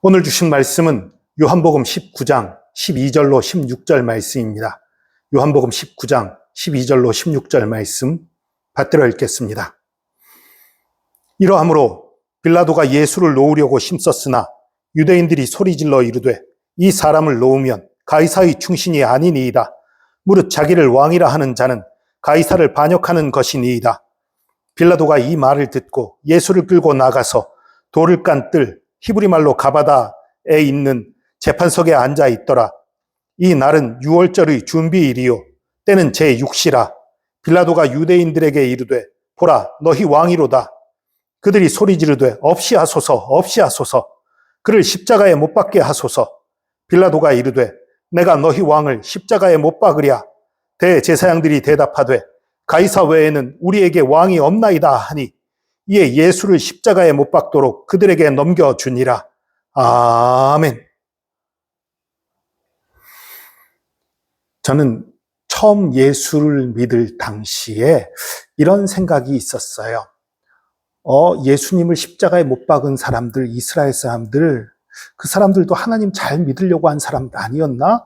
오늘 주신 말씀은 요한복음 19장 12절로 16절 말씀입니다. 요한복음 19장 12절로 16절 말씀 받들어 읽겠습니다. 이러함으로 빌라도가 예수를 놓으려고 힘썼으나 유대인들이 소리질러 이르되 이 사람을 놓으면 가이사의 충신이 아니니이다. 무릇 자기를 왕이라 하는 자는 가이사를 반역하는 것이니이다. 빌라도가 이 말을 듣고 예수를 끌고 나가서 돌을 깐 뜰 히브리 말로 가바다에 있는 재판석에 앉아 있더라. 이 날은 유월절의 준비일이요. 때는 제 6시라. 빌라도가 유대인들에게 이르되 보라 너희 왕이로다. 그들이 소리 지르되 없이 하소서 없이 하소서. 그를 십자가에 못 박게 하소서. 빌라도가 이르되 내가 너희 왕을 십자가에 못 박으랴. 대제사장들이 대답하되 가이사 외에는 우리에게 왕이 없나이다 하니 이에 예수를 십자가에 못 박도록 그들에게 넘겨주니라. 아멘. 저는 처음 예수를 믿을 당시에 이런 생각이 있었어요. 어, 예수님을 십자가에 못 박은 사람들, 이스라엘 사람들, 그 사람들도 하나님 잘 믿으려고 한 사람 아니었나?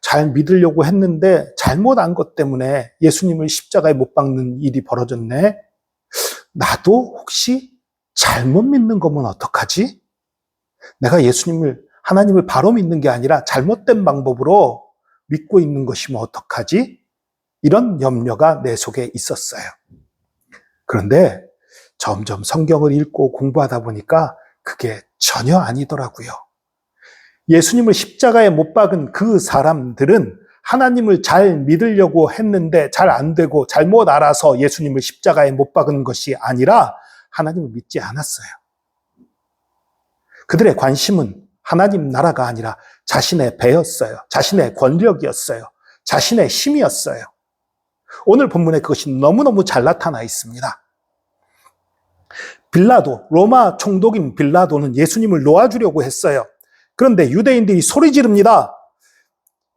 잘 믿으려고 했는데 잘못 안것 때문에 예수님을 십자가에 못 박는 일이 벌어졌네. 나도 혹시 잘못 믿는 거면 어떡하지? 내가 예수님을, 하나님을 바로 믿는 게 아니라 잘못된 방법으로 믿고 있는 것이면 어떡하지? 이런 염려가 내 속에 있었어요. 그런데 점점 성경을 읽고 공부하다 보니까 그게 전혀 아니더라고요. 예수님을 십자가에 못 박은 그 사람들은 하나님을 잘 믿으려고 했는데 잘 안 되고 잘못 알아서 예수님을 십자가에 못 박은 것이 아니라 하나님을 믿지 않았어요. 그들의 관심은 하나님 나라가 아니라 자신의 배였어요. 자신의 권력이었어요. 자신의 힘이었어요. 오늘 본문에 그것이 너무너무 잘 나타나 있습니다. 빌라도, 로마 총독인 빌라도는 예수님을 놓아주려고 했어요. 그런데 유대인들이 소리 지릅니다.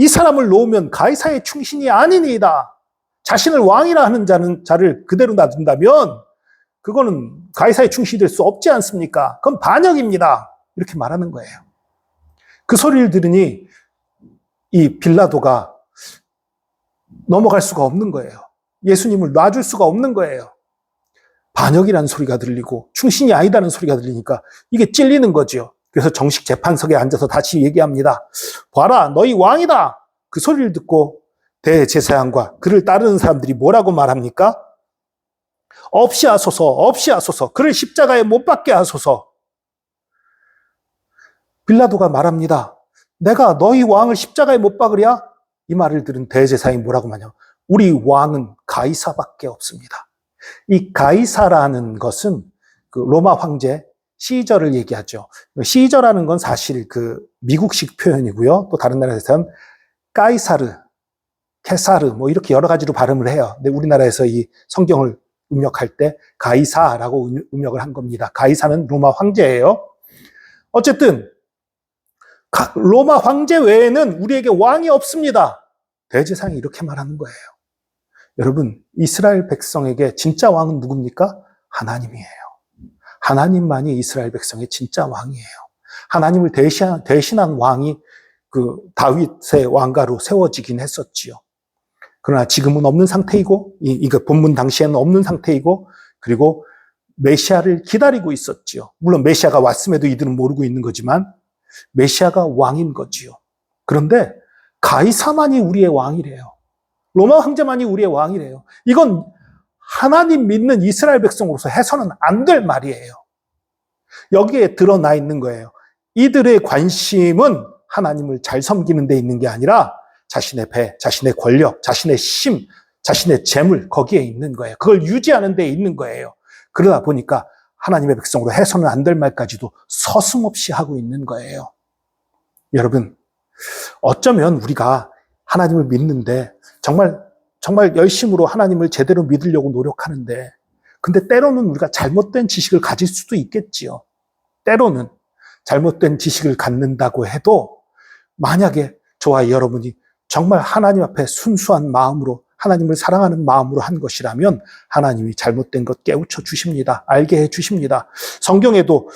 이 사람을 놓으면 가이사의 충신이 아니니이다. 자신을 왕이라 하는 자는 자를 그대로 놔둔다면 그거는 가이사의 충신이 될 수 없지 않습니까? 그건 반역입니다. 이렇게 말하는 거예요. 그 소리를 들으니 이 빌라도가 넘어갈 수가 없는 거예요. 예수님을 놔줄 수가 없는 거예요. 반역이라는 소리가 들리고 충신이 아니다는 소리가 들리니까 이게 찔리는 거죠. 그래서 정식 재판석에 앉아서 다시 얘기합니다. 봐라, 너희 왕이다! 그 소리를 듣고 대제사장과 그를 따르는 사람들이 뭐라고 말합니까? 없이 하소서, 없이 하소서, 그를 십자가에 못 박게 하소서. 빌라도가 말합니다. 내가 너희 왕을 십자가에 못 박으랴? 이 말을 들은 대제사장이 뭐라고 말하냐? 우리 왕은 가이사밖에 없습니다. 이 가이사라는 것은 그 로마 황제 시저를 얘기하죠. 시저라는 건 사실 그 미국식 표현이고요. 또 다른 나라에서는 까이사르, 케사르 뭐 이렇게 여러 가지로 발음을 해요. 근데 우리나라에서 이 성경을 음력할 때 가이사라고 음력을 한 겁니다. 가이사는 로마 황제예요. 어쨌든 로마 황제 외에는 우리에게 왕이 없습니다. 대제상이 이렇게 말하는 거예요. 여러분, 이스라엘 백성에게 진짜 왕은 누굽니까? 하나님이에요. 하나님만이 이스라엘 백성의 진짜 왕이에요. 하나님을 대신, 대신한 왕이 그 다윗의 왕가로 세워지긴 했었지요. 그러나 지금은 없는 상태이고, 이, 이거 본문 당시에는 없는 상태이고, 그리고 메시아를 기다리고 있었지요. 물론 메시아가 왔음에도 이들은 모르고 있는 거지만, 메시아가 왕인 거지요. 그런데 가이사만이 우리의 왕이래요. 로마 황제만이 우리의 왕이래요. 이건 하나님 믿는 이스라엘 백성으로서 해서는 안 될 말이에요. 여기에 드러나 있는 거예요. 이들의 관심은 하나님을 잘 섬기는 데 있는 게 아니라 자신의 배, 자신의 권력, 자신의 힘, 자신의 재물 거기에 있는 거예요. 그걸 유지하는 데 있는 거예요. 그러다 보니까 하나님의 백성으로 해서는 안 될 말까지도 서슴없이 하고 있는 거예요. 여러분, 어쩌면 우리가 하나님을 믿는데 정말 정말 열심으로 하나님을 제대로 믿으려고 노력하는데 근데 때로는 우리가 잘못된 지식을 가질 수도 있겠지요. 때로는 잘못된 지식을 갖는다고 해도 만약에 저와 여러분이 정말 하나님 앞에 순수한 마음으로 하나님을 사랑하는 마음으로 한 것이라면 하나님이 잘못된 것 깨우쳐 주십니다. 알게 해 주십니다. 성경에도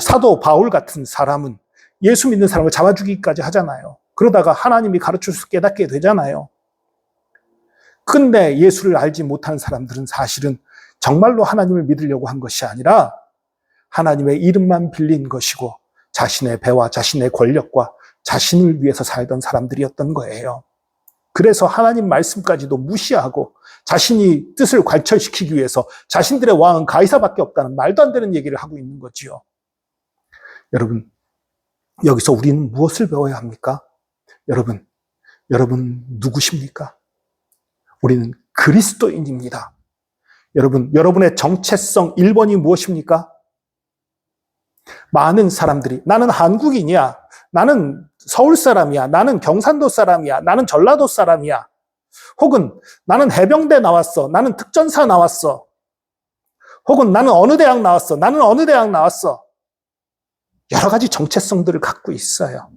사도 바울 같은 사람은 예수 믿는 사람을 잡아 죽이기까지 하잖아요. 그러다가 하나님이 가르쳐서 깨닫게 되잖아요. 근데 예수를 알지 못하는 사람들은 사실은 정말로 하나님을 믿으려고 한 것이 아니라 하나님의 이름만 빌린 것이고 자신의 배와 자신의 권력과 자신을 위해서 살던 사람들이었던 거예요. 그래서 하나님 말씀까지도 무시하고 자신이 뜻을 관철시키기 위해서 자신들의 왕은 가이사밖에 없다는 말도 안 되는 얘기를 하고 있는 거지요. 여러분, 여기서 우리는 무엇을 배워야 합니까? 여러분, 여러분 누구십니까? 우리는 그리스도인입니다. 여러분, 여러분의 정체성 1번이 무엇입니까? 많은 사람들이 나는 한국인이야. 나는 서울 사람이야. 나는 경산도 사람이야. 나는 전라도 사람이야. 혹은 나는 해병대 나왔어. 나는 특전사 나왔어. 혹은 나는 어느 대학 나왔어. 나는 어느 대학 나왔어. 여러 가지 정체성들을 갖고 있어요.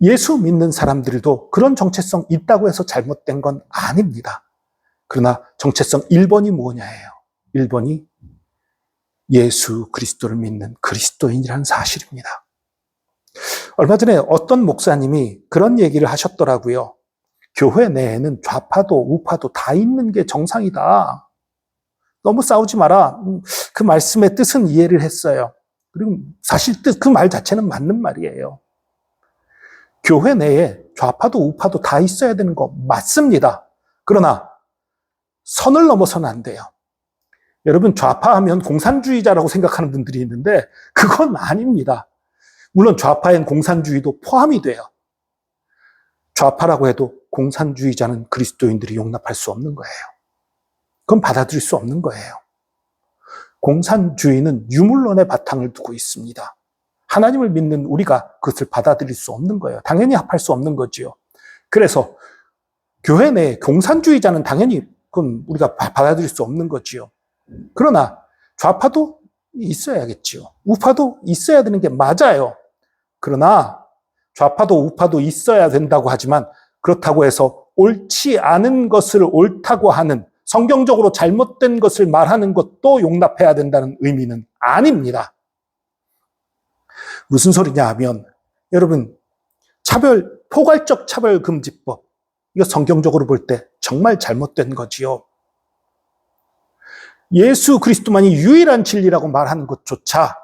예수 믿는 사람들도 그런 정체성 있다고 해서 잘못된 건 아닙니다. 그러나 정체성 1번이 뭐냐예요. 1번이 예수 그리스도를 믿는 그리스도인이라는 사실입니다. 얼마 전에 어떤 목사님이 그런 얘기를 하셨더라고요. 교회 내에는 좌파도 우파도 다 있는 게 정상이다. 너무 싸우지 마라. 그 말씀의 뜻은 이해를 했어요. 그리고 사실 뜻, 그말 자체는 맞는 말이에요. 교회 내에 좌파도 우파도 다 있어야 되는 거 맞습니다. 그러나 선을 넘어서는 안 돼요. 여러분 좌파하면 공산주의자라고 생각하는 분들이 있는데 그건 아닙니다. 물론 좌파엔 공산주의도 포함이 돼요. 좌파라고 해도 공산주의자는 그리스도인들이 용납할 수 없는 거예요. 그건 받아들일 수 없는 거예요. 공산주의는 유물론의 바탕을 두고 있습니다. 하나님을 믿는 우리가 그것을 받아들일 수 없는 거예요. 당연히 합할 수 없는 거지요. 그래서 교회 내에 공산주의자는 당연히 그건 우리가 받아들일 수 없는 거지요. 그러나 좌파도 있어야겠지요. 우파도 있어야 되는 게 맞아요. 그러나 좌파도 우파도 있어야 된다고 하지만 그렇다고 해서 옳지 않은 것을 옳다고 하는 성경적으로 잘못된 것을 말하는 것도 용납해야 된다는 의미는 아닙니다. 무슨 소리냐 하면 여러분 차별 포괄적 차별 금지법 이거 성경적으로 볼 때 정말 잘못된 거지요. 예수 그리스도만이 유일한 진리라고 말하는 것조차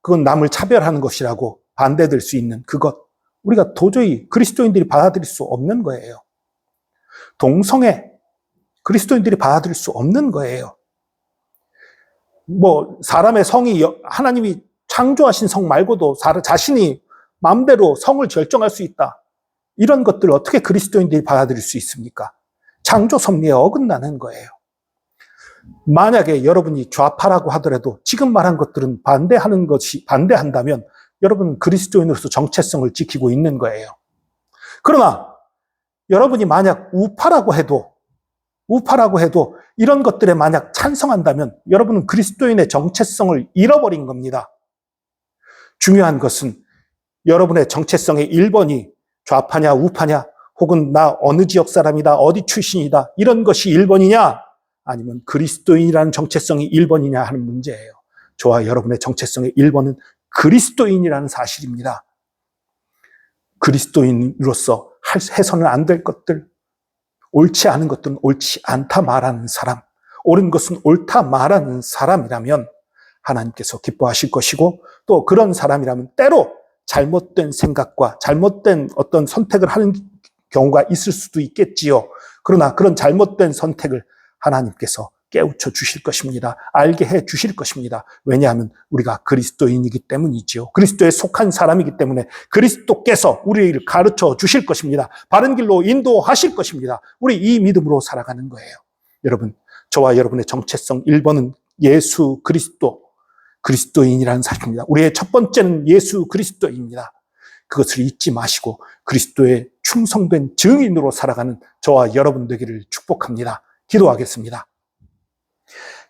그건 남을 차별하는 것이라고 반대될 수 있는 그것 우리가 도저히 그리스도인들이 받아들일 수 없는 거예요. 동성애 그리스도인들이 받아들일 수 없는 거예요. 뭐 사람의 성이 하나님이 창조하신 성 말고도 자신이 마음대로 성을 결정할 수 있다. 이런 것들을 어떻게 그리스도인들이 받아들일 수 있습니까? 창조 섭리에 어긋나는 거예요. 만약에 여러분이 좌파라고 하더라도 지금 말한 것들은 반대하는 것이 반대한다면 여러분 그리스도인으로서 정체성을 지키고 있는 거예요. 그러나 여러분이 만약 우파라고 해도 우파라고 해도 이런 것들에 만약 찬성한다면 여러분은 그리스도인의 정체성을 잃어버린 겁니다. 중요한 것은 여러분의 정체성의 1번이 좌파냐 우파냐 혹은 나 어느 지역 사람이다 어디 출신이다 이런 것이 1번이냐 아니면 그리스도인이라는 정체성이 1번이냐 하는 문제예요. 저와 여러분의 정체성의 1번은 그리스도인이라는 사실입니다. 그리스도인으로서 해서는 안 될 것들, 옳지 않은 것들은 옳지 않다 말하는 사람, 옳은 것은 옳다 말하는 사람이라면 하나님께서 기뻐하실 것이고 또 그런 사람이라면 때로 잘못된 생각과 잘못된 어떤 선택을 하는 경우가 있을 수도 있겠지요. 그러나 그런 잘못된 선택을 하나님께서 깨우쳐 주실 것입니다. 알게 해 주실 것입니다. 왜냐하면 우리가 그리스도인이기 때문이지요. 그리스도에 속한 사람이기 때문에 그리스도께서 우리를 가르쳐 주실 것입니다. 바른 길로 인도하실 것입니다. 우리 이 믿음으로 살아가는 거예요. 여러분, 저와 여러분의 정체성 1번은 예수 그리스도, 그리스도인이라는 사실입니다. 우리의 첫 번째는 예수 그리스도입니다. 그것을 잊지 마시고 그리스도의 충성된 증인으로 살아가는 저와 여러분 되기를 축복합니다. 기도하겠습니다.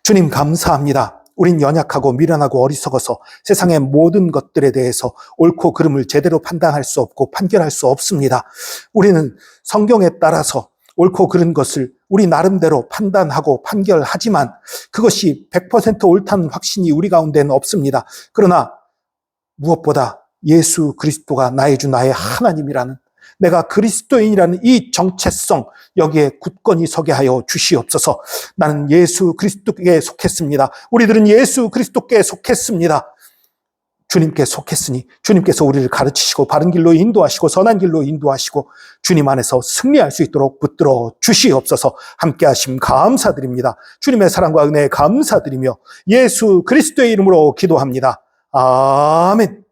주님 감사합니다. 우린 연약하고 미련하고 어리석어서 세상의 모든 것들에 대해서 옳고 그름을 제대로 판단할 수 없고 판결할 수 없습니다. 우리는 성경에 따라서 옳고 그른 것을 우리 나름대로 판단하고 판결하지만 그것이 100% 옳다는 확신이 우리 가운데는 없습니다. 그러나 무엇보다 예수 그리스도가 나의 주 나의 하나님이라는 내가 그리스도인이라는 이 정체성 여기에 굳건히 서게 하여 주시옵소서. 나는 예수 그리스도께 속했습니다. 우리들은 예수 그리스도께 속했습니다. 주님께 속했으니 주님께서 우리를 가르치시고 바른 길로 인도하시고 선한 길로 인도하시고 주님 안에서 승리할 수 있도록 붙들어 주시옵소서 함께 하심 감사드립니다. 주님의 사랑과 은혜에 감사드리며 예수 그리스도의 이름으로 기도합니다. 아멘.